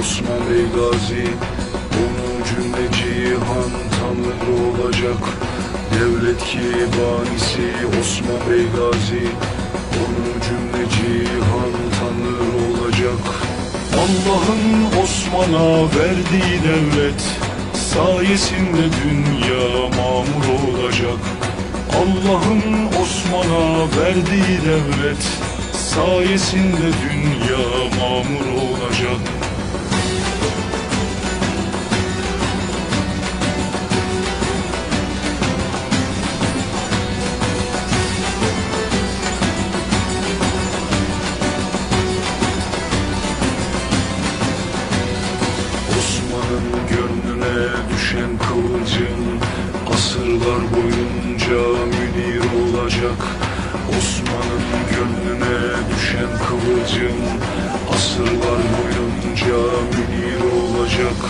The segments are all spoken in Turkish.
Osman Bey Gazi. Onu cümle cihan tanrı olacak. Devlet banisi Osman Bey Gazi. Onu cümle cihan tanrı olacak. Allah'ın Osman'a verdiği devlet Sayesinde dünya mamur olacak. Allah'ın Osman'a verdiği devlet Sayesinde dünya mamur olacak. Osman'ın gönlüne düşen kıvılcım Asırlar boyunca münir olacak. Osman'ın kıvılcım Asırlar boyunca münir olacak.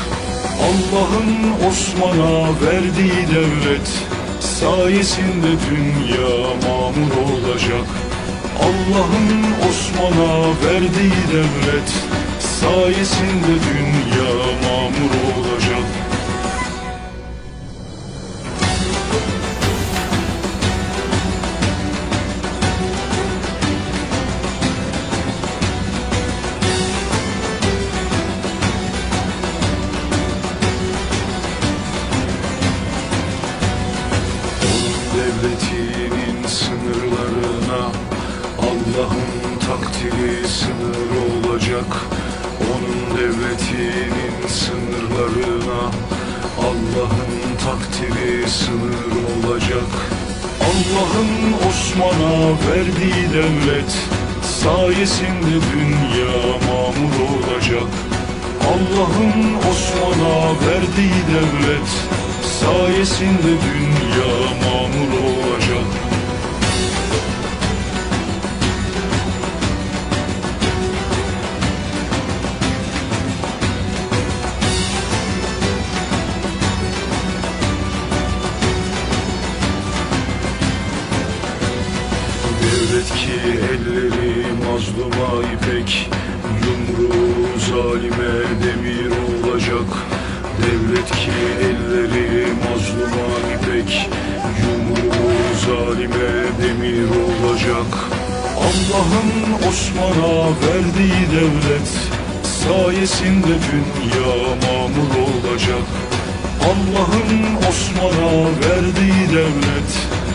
Allah'ın Osman'a verdiği devlet Sayesinde dünya mamur olacak. Allah'ın Osman'a verdiği devlet Sayesinde dünya mamur Allah'ın takdiri sınır olacak. Onun devletinin sınırlarına Allah'ın takdiri sınır olacak. Allah'ın Osman'a verdiği devlet Sayesinde dünya mamur olacak. Allah'ın Osman'a verdiği devlet Sayesinde dünya mamur mazluma ipek Yumruğu zalime demir olacak. Devlet ki elleri mazluma ipek Yumruğu zalime demir olacak. Allah'ın Osman'a verdiği devlet Sayesinde dünya mamur olacak. Allah'ın Osman'a verdiği devlet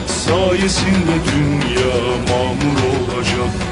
Sayesinde dünya mamur olacak